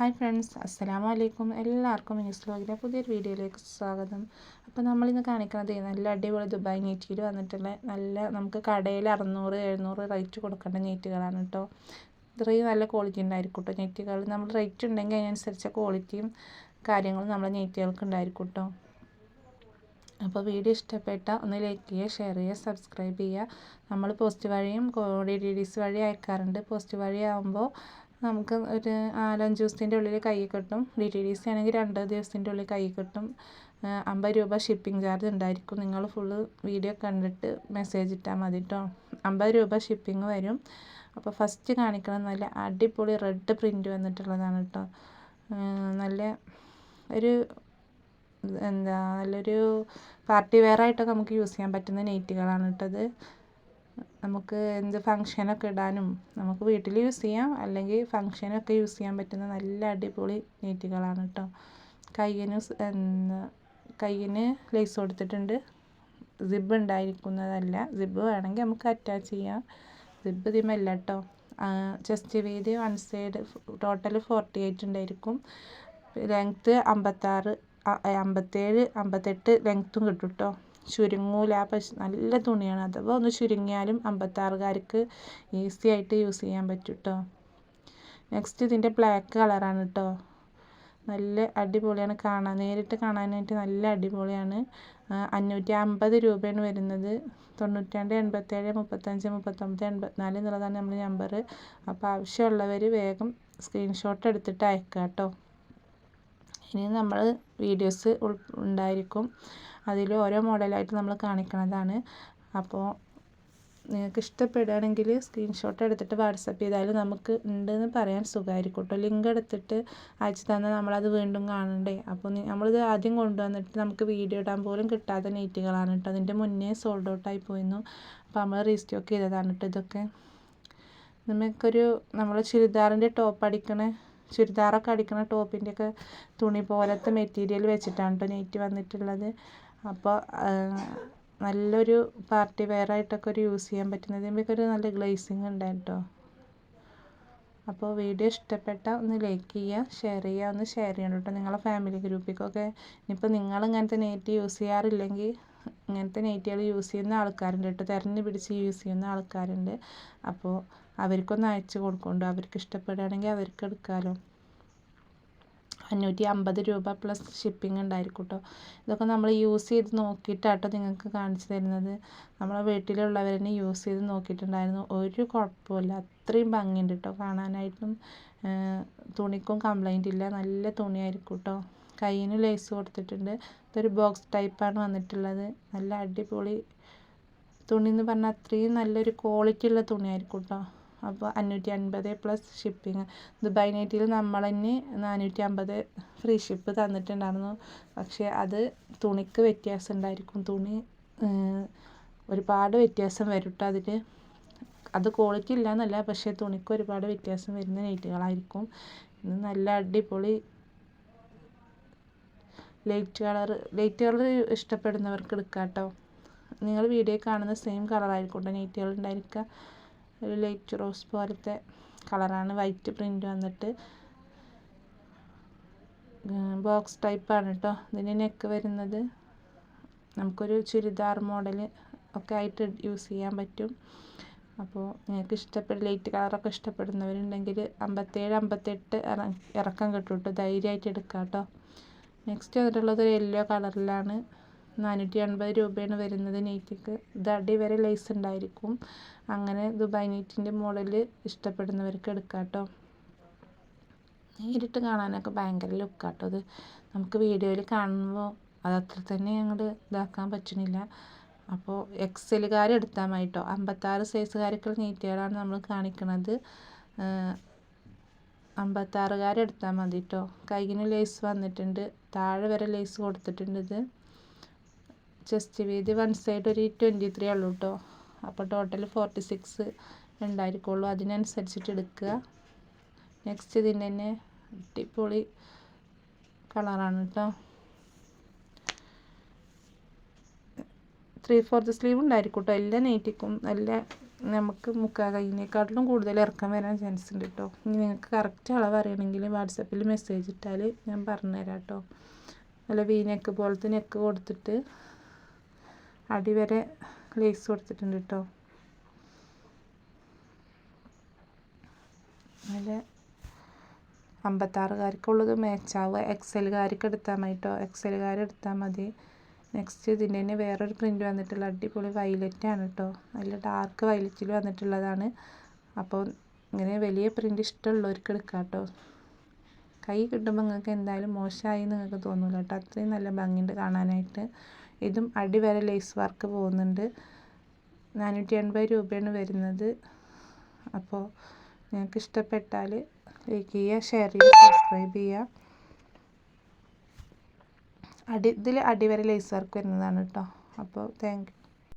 Hi friends അസ്സലാമു അലൈക്കും എല്ലാവർക്കും മിനിസ് വ്ലോഗിലെ പുതിയൊരു വീഡിയോയിലേക്ക് സ്വാഗതം. അപ്പോൾ നമ്മളിന്ന് കാണിക്കുന്നത് നല്ല അടിപൊളി ദുബായ് നീറ്റിയിൽ വന്നിട്ടുള്ള നല്ല നമുക്ക് കടയിൽ അറുന്നൂറ് എഴുന്നൂറ് റേറ്റ് കൊടുക്കേണ്ട നീറ്റുകളാണ് കേട്ടോ. ഇത്രയും നല്ല ക്വാളിറ്റി ഉണ്ടായിരിക്കും കേട്ടോ നെറ്റുകൾ നമ്മൾ റേറ്റ് ഉണ്ടെങ്കിൽ അതിനനുസരിച്ച ക്വാളിറ്റിയും കാര്യങ്ങളും നമ്മളെ നെറ്റുകൾക്ക് ഉണ്ടായിരിക്കും കേട്ടോ. അപ്പോൾ വീഡിയോ ഇഷ്ടപ്പെട്ട ഒന്ന് ലൈക്ക് ചെയ്യുക ഷെയർ ചെയ്യുക സബ്സ്ക്രൈബ് ചെയ്യുക. നമ്മൾ പോസ്റ്റ് വഴിയും ഡി ഡി ഡിസ് വഴി അയക്കാറുണ്ട്. പോസ്റ്റ് വഴി ആകുമ്പോൾ നമുക്ക് ഒരു നാലഞ്ച് ദിവസത്തിന്റെ ഉള്ളിൽ കൈ കിട്ടും. ഡി ടി ഡി സി ആണെങ്കിൽ രണ്ട് ദിവസത്തിന്റെ ഉള്ളിൽ കൈ കിട്ടും. അമ്പത് രൂപ ഷിപ്പിംഗ് ചാർജ് ഉണ്ടായിരിക്കും. നിങ്ങൾ ഫുള്ള് വീഡിയോ കണ്ടിട്ട് മെസ്സേജ് ഇട്ടാൽ മതി കേട്ടോ അമ്പത് രൂപ ഷിപ്പിംഗ് വരും. അപ്പോൾ ഫസ്റ്റ് കാണിക്കണം നല്ല അടിപൊളി റെഡ് പ്രിന്റ് വന്നിട്ടുള്ളതാണ് കേട്ടോ നല്ല ഒരു എന്താ നല്ലൊരു പാർട്ടി വെയർ ആയിട്ടൊക്കെ നമുക്ക് യൂസ് ചെയ്യാൻ പറ്റുന്ന നെയ്റ്റുകളാണ് കേട്ടത് നമുക്ക് എന്ത് ഫങ്ഷനൊക്കെ ഇടാനും നമുക്ക് വീട്ടിൽ യൂസ് ചെയ്യാം. അല്ലെങ്കിൽ ഫങ്ഷനൊക്കെ യൂസ് ചെയ്യാൻ പറ്റുന്ന നല്ല അടിപൊളി നീറ്റുകളാണ് കേട്ടോ. കയ്യിന് കയ്യിന് ലേസ് കൊടുത്തിട്ടുണ്ട്. സിബ് ഉണ്ടായിരിക്കുന്നതല്ല. സിബ് വേണമെങ്കിൽ നമുക്ക് അറ്റാച്ച് ചെയ്യാം. സിബ് ഇതിമല്ല കേട്ടോ. ചെസ്റ്റ് വീതി one side total forty eight ഉണ്ടായിരിക്കും. ലെങ്ത്ത് അമ്പത്താറ് അമ്പത്തേഴ് അമ്പത്തെട്ട് ലെങ്ത്തും കിട്ടും കേട്ടോ. ചുരുങ്ങൂല. പക്ഷെ നല്ല തുണിയാണ്. അഥവാ ഒന്ന് ചുരുങ്ങിയാലും അമ്പത്താറുകാർക്ക് ഈസി ആയിട്ട് യൂസ് ചെയ്യാൻ പറ്റും കേട്ടോ നെക്സ്റ്റ് ഇതിന്റെ ബ്ലാക്ക് കളറാണ് കേട്ടോ നല്ല അടിപൊളിയാണ് കാണാൻ. നേരിട്ട് കാണാനായിട്ട് നല്ല അടിപൊളിയാണ്. അഞ്ഞൂറ്റി അമ്പത് രൂപയാണ് വരുന്നത്. തൊണ്ണൂറ്റി രണ്ട് എൺപത്തേഴ് മുപ്പത്തഞ്ച് മുപ്പത്തൊമ്പത് എൺപത്തിനാല് എന്നുള്ളതാണ് നമ്മുടെ നമ്പർ അപ്പോൾ ആവശ്യമുള്ളവർ വേഗം സ്ക്രീൻഷോട്ട് എടുത്തിട്ട് അയക്കുക കേട്ടോ ഇനി നമ്മൾ വീഡിയോസ് ഉണ്ടായിരിക്കും. അതിൽ ഓരോ മോഡലായിട്ട് നമ്മൾ കാണിക്കുന്നതാണ് അപ്പോൾ നിങ്ങൾക്ക് ഇഷ്ടപ്പെടുകയാണെങ്കിൽ സ്ക്രീൻഷോട്ട് എടുത്തിട്ട് വാട്സപ്പ് ചെയ്താൽ നമുക്ക് ഉണ്ടെന്ന് പറയാൻ സുഖമായിരിക്കും കേട്ടോ. ലിങ്ക് എടുത്തിട്ട് അയച്ചു തന്നാൽ നമ്മളത് വീണ്ടും കാണണ്ടേ? അപ്പോൾ നമ്മളിത് ആദ്യം കൊണ്ടുവന്നിട്ട് നമുക്ക് വീഡിയോ ഇടാൻ പോലും കിട്ടാത്ത നെയ്റ്റുകളാണ് കേട്ടോ. അതിന്റെ മുന്നേ സോൾഡ് ഔട്ടായി പോയിരുന്നു. അപ്പോൾ നമ്മൾ റീസ്റ്റോക്ക് ചെയ്തതാണ് കേട്ടോ ഇതൊക്കെ. നമുക്കൊരു നമ്മൾ ചുരിദാറിന്റെ ടോപ്പ് അടിക്കണ ചുരിദാറൊക്കെ അടിക്കുന്ന ടോപ്പിന്റെയൊക്കെ തുണി പോലത്തെ മെറ്റീരിയൽ വെച്ചിട്ടാണ് കേട്ടോ നെറ്റ് വന്നിട്ടുള്ളത്. അപ്പോൾ നല്ലൊരു പാർട്ടി വെയർ ആയിട്ടൊക്കെ ഒരു യൂസ് ചെയ്യാൻ പറ്റുന്നത്. ഇതിന്റെയൊക്കെ ഒരു നല്ല ഗ്ലേസിങ് ഉണ്ട് കേട്ടോ അപ്പോൾ വീഡിയോ ഇഷ്ടപ്പെട്ട ഒന്ന് ലൈക്ക് ചെയ്യുക ഷെയർ ചെയ്യുക ഒന്ന് ഷെയർ ചെയ്യണം കേട്ടോ നിങ്ങളെ ഫാമിലി ഗ്രൂപ്പിലേക്കൊക്കെ ഇനിയിപ്പോൾ നിങ്ങൾ ഇങ്ങനത്തെ നെറ്റ് യൂസ് ചെയ്യാറില്ലെങ്കിൽ ഇങ്ങനത്തെ നൈറ്റികൾ യൂസ് ചെയ്യുന്ന ആൾക്കാരുണ്ട് കേട്ടോ. തിരഞ്ഞു പിടിച്ച് യൂസ് ചെയ്യുന്ന ആൾക്കാരുണ്ട്. അപ്പോൾ അവർക്കൊന്ന് അയച്ചു കൊടുക്കുന്നുണ്ട് അവർക്ക് ഇഷ്ടപ്പെടുകയാണെങ്കിൽ അവർക്ക് എടുക്കാമല്ലോ അഞ്ഞൂറ്റി അമ്പത് രൂപ പ്ലസ് ഷിപ്പിംഗ് ഉണ്ടായിരിക്കും കേട്ടോ. ഇതൊക്കെ നമ്മൾ യൂസ് ചെയ്ത് നോക്കിയിട്ടാട്ടോ നിങ്ങൾക്ക് കാണിച്ചു തരുന്നത്. നമ്മളെ വീട്ടിലുള്ളവർ തന്നെ യൂസ് ചെയ്ത് നോക്കിയിട്ടുണ്ടായിരുന്നു. ഒരു കുഴപ്പമില്ല അത്രയും ഭംഗിയുണ്ട് കേട്ടോ കാണാനായിട്ടും. തുണിക്കും കംപ്ലൈന്റ് ഇല്ല. നല്ല തുണിയായിരിക്കും കേട്ടോ. കയ്യിന് ലേസ് കൊടുത്തിട്ടുണ്ട്. ഇതൊരു ബോക്സ് ടൈപ്പാണ് വന്നിട്ടുള്ളത്. നല്ല അടിപൊളി തുണി എന്ന് പറഞ്ഞാൽ അത്രയും നല്ലൊരു ക്വാളിറ്റി ഉള്ള തുണിയായിരിക്കും കേട്ടോ അപ്പോൾ അഞ്ഞൂറ്റി അൻപത് പ്ലസ് ഷിപ്പിങ് ദുബായ് നൈറ്റിൽ നമ്മൾ തന്നെ നാനൂറ്റി അമ്പത് ഫ്രീ ഷിപ്പ് തന്നിട്ടുണ്ടായിരുന്നു. പക്ഷേ അത് തുണിക്ക് വ്യത്യാസം ഉണ്ടായിരിക്കും. തുണി ഒരുപാട് വ്യത്യാസം വരും കേട്ടോ അതിൽ അത് ക്വാളിറ്റി ഇല്ല എന്നല്ല പക്ഷേ തുണിക്ക് ഒരുപാട് വ്യത്യാസം വരുന്ന നൈറ്റുകളായിരിക്കും ഇത് നല്ല അടിപൊളി ലൈറ്റ് കളർ ലൈറ്റ് കളർ ഇഷ്ടപ്പെടുന്നവർക്ക് എടുക്കാം കേട്ടോ നിങ്ങൾ വീഡിയോ കാണുന്ന സെയിം കളറായിരിക്കും കേട്ടോ കളർ ഉണ്ടായിരിക്കുക. ഒരു ലൈറ്റ് റോസ് പോലത്തെ കളറാണ് വൈറ്റ് പ്രിന്റ് വന്നിട്ട് ബോക്സ് ടൈപ്പാണ് കേട്ടോ ഇതിന് നെക്ക് വരുന്നത്. നമുക്കൊരു ചുരിദാർ മോഡൽ ഒക്കെ ആയിട്ട് യൂസ് ചെയ്യാൻ പറ്റും. അപ്പോൾ നിങ്ങൾക്ക് ഇഷ്ടപ്പെടും ലൈറ്റ് കളറൊക്കെ ഇഷ്ടപ്പെടുന്നവരുണ്ടെങ്കിൽ അമ്പത്തേഴ് അമ്പത്തെട്ട് ഇറക്കം കിട്ടും കേട്ടോ ധൈര്യമായിട്ട് എടുക്കാം കേട്ടോ നെക്സ്റ്റ് വന്നിട്ടുള്ളത് ഒരു യെല്ലോ കളറിലാണ്. നാനൂറ്റി അൻപത് രൂപയാണ് വരുന്നത് നെയ്റ്റിക്ക് ഇത് അടി വരെ ലൈസ് ഉണ്ടായിരിക്കും. അങ്ങനെ ദുബായ് നെയ്റ്റിന്റെ മോഡൽ ഇഷ്ടപ്പെടുന്നവർക്ക് എടുക്കാം കേട്ടോ നേരിട്ട് കാണാനൊക്കെ ഭയങ്കര ലുക്കാട്ടോ അത് നമുക്ക് വീഡിയോയിൽ കാണുമ്പോൾ അതത്ര തന്നെ അങ്ങോട്ട് ഇതാക്കാൻ പറ്റുന്നില്ല അപ്പോൾ എക്സലുകാർ എടുത്താൽ മതി കേട്ടോ അമ്പത്താറ് സൈസുകാർക്കുള്ള നെയ്റ്റുകളാണ് നമ്മൾ കാണിക്കുന്നത് അമ്പത്താറുകാർ എടുത്താൽ മതി കേട്ടോ കൈകിന് ലേസ് വന്നിട്ടുണ്ട്. താഴെ വരെ ലേസ് കൊടുത്തിട്ടുണ്ട് ഇത്. ചെസ്റ്റ് വീതി വൺ സൈഡ് ഒരു ട്വന്റി ത്രീ ഉള്ളൂ കേട്ടോ അപ്പോൾ ടോട്ടൽ ഫോർട്ടി സിക്സ് ഉണ്ടായിരിക്കുള്ളൂ അതിനനുസരിച്ചിട്ട് എടുക്കുക. നെക്സ്റ്റ് ഇതിന്റെ തന്നെ അടിപൊളി കളറാണ് കേട്ടോ ത്രീ ഫോർത്ത് സ്ലീവ് ഉണ്ടായിരിക്കും കേട്ടോ എല്ലാ നെയ്റ്റിക്കും നല്ല നമുക്ക് മുക്കാൽ കൈയിനേക്കാട്ടിലും കൂടുതൽ ഇറക്കം വരാൻ ചാൻസ് ഉണ്ട് കേട്ടോ ഇനി നിങ്ങൾക്ക് കറക്റ്റ് അളവ് അറിയണമെങ്കിൽ വാട്സപ്പിൽ മെസ്സേജ് ഇട്ടാൽ ഞാൻ പറഞ്ഞുതരാം കേട്ടോ നല്ല വി നെക്ക് പോലത്തെ നെക്ക് കൊടുത്തിട്ട് അടി വരെ ലേസ് കൊടുത്തിട്ടുണ്ട് കേട്ടോ നല്ല അമ്പത്താറുകാർക്കുള്ളത് മാച്ചാവുക എക്സലുകാർക്ക് എടുത്താൽ മതി കേട്ടോ എക്സലുകാർ എടുത്താൽ മതി. നെക്സ്റ്റ് ഇതിന്റെ തന്നെ വേറൊരു പ്രിന്റ് വന്നിട്ടുള്ള അടിപൊളി വയലറ്റ് ആണ് കേട്ടോ നല്ല ഡാർക്ക് വയലറ്റിൽ വന്നിട്ടുള്ളതാണ്. അപ്പോൾ ഇങ്ങനെ വലിയ പ്രിന്റ് ഇഷ്ടമുള്ളവർക്ക് എടുക്കാം കേട്ടോ കൈ കിട്ടുമ്പോൾ നിങ്ങൾക്ക് എന്തായാലും മോശമായി നിങ്ങൾക്ക് തോന്നില്ല കേട്ടോ അത്രയും നല്ല ഭംഗിയുണ്ട് കാണാനായിട്ട്. ഇതും അടി വരെ ലേസ് വർക്ക് പോകുന്നുണ്ട്. നാനൂറ്റി എൺപത് രൂപയാണ് വരുന്നത്. അപ്പോൾ നിങ്ങൾക്ക് ഇഷ്ടപ്പെട്ടാൽ ലൈക്ക് ചെയ്യുക ഷെയർ ചെയ്യുക സബ്സ്ക്രൈബ് ചെയ്യുക. അടി ഇതിൽ അടിവരെ ലേസ് വർക്ക് വരുന്നതാണ് കേട്ടോ അപ്പോൾ താങ്ക്